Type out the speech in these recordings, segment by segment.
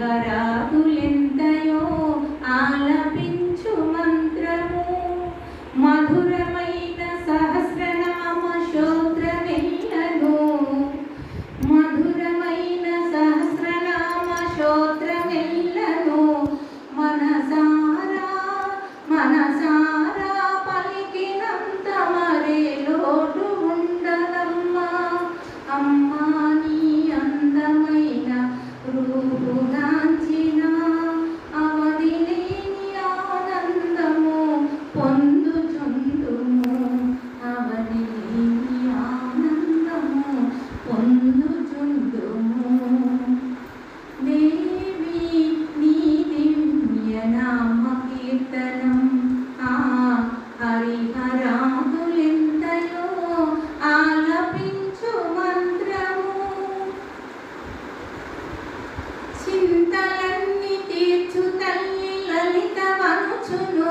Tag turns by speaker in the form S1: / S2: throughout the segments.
S1: గరాకులెంతయో ఆలపించు మంత్రము. మధురమైన సహస్రనామ శోత్రమెల్లను మధురమైన సహస్రనామ శోత్రమెల్లను మనసారా మనసారా పలికినంత మరే లోటు ఉండదమ్మా. అమ్మా నీ అందమైన రూపు తీర్చు తల్లి లలిత వనుచును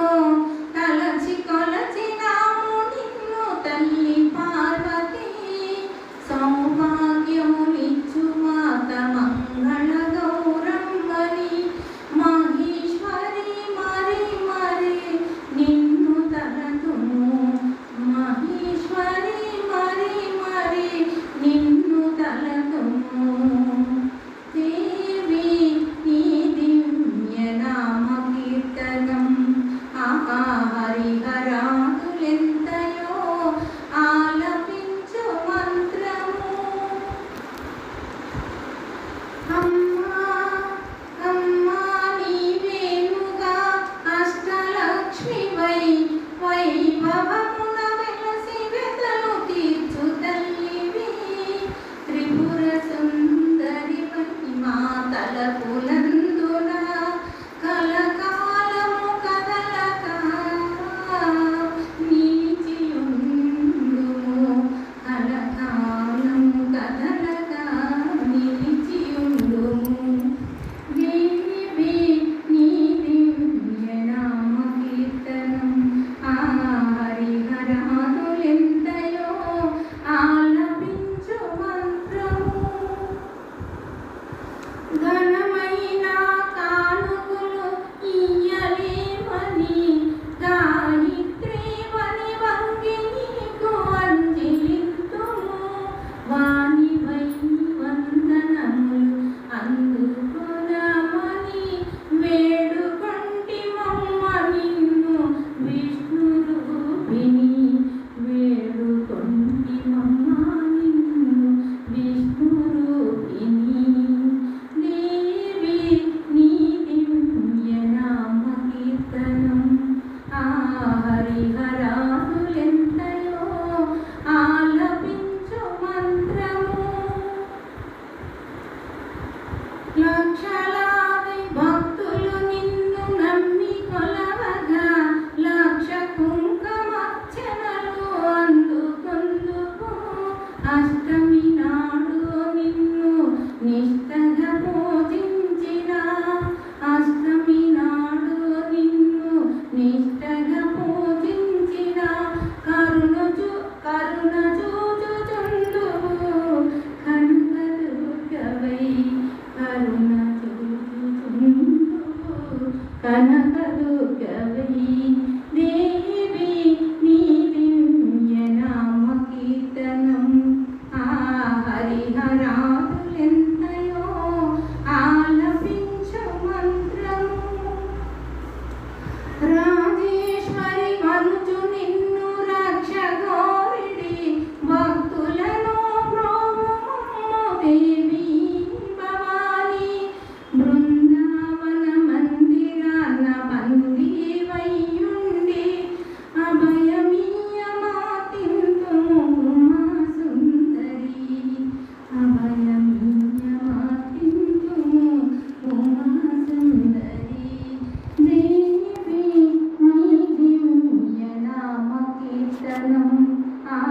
S1: Ha, ha, ha.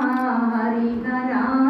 S1: हरि हरा